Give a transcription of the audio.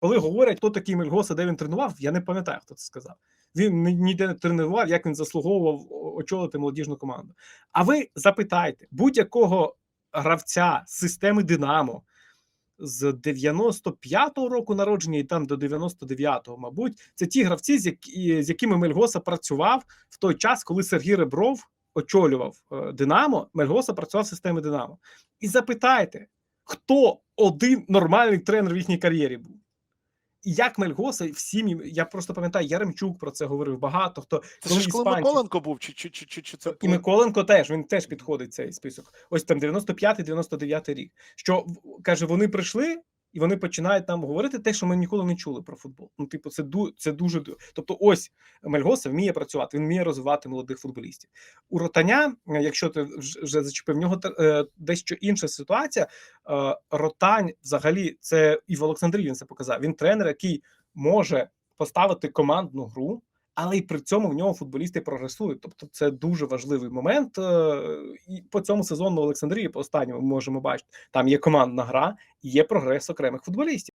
коли говорять, хто такий Мельгоса, де він тренував, я не пам'ятаю, хто це сказав. Він ніде не тренував, як він заслуговував очолити молодіжну команду. А ви запитайте будь-якого гравця з системи Динамо з 95-го року народження і там до 99-го, мабуть, це ті гравці, з, які, з якими Мельгоса працював в той час, коли Сергій Ребров очолював е, Динамо. Мельгоса працював в системі Динамо. І запитайте, хто один нормальний тренер в їхній кар'єрі був? Як Мельгоса, всім я просто пам'ятаю, Яремчук про це говорив багато. Хто Це коли ж коли Миколенко був, чи, чи, чи, чи, чи це і Миколенко теж він теж підходить цей список. Ось там 95-99 рік. Що каже, вони прийшли і вони починають нам говорити те, що ми ніколи не чули про футбол. Ну, типу, це ду це дуже ду- тобто, ось Мельгоса вміє працювати, він вміє розвивати молодих футболістів. У Ротаня, якщо ти вже зачепив в нього е, дещо інша ситуація. Е, Ротань, взагалі, це і в Олександрії він це показав. Він тренер, який може поставити командну гру але й при цьому в нього футболісти прогресують. Тобто, це дуже важливий момент. е, І по цьому сезону Олександрії, по останньому, ми можемо бачити, там є командна гра є прогрес окремих футболістів.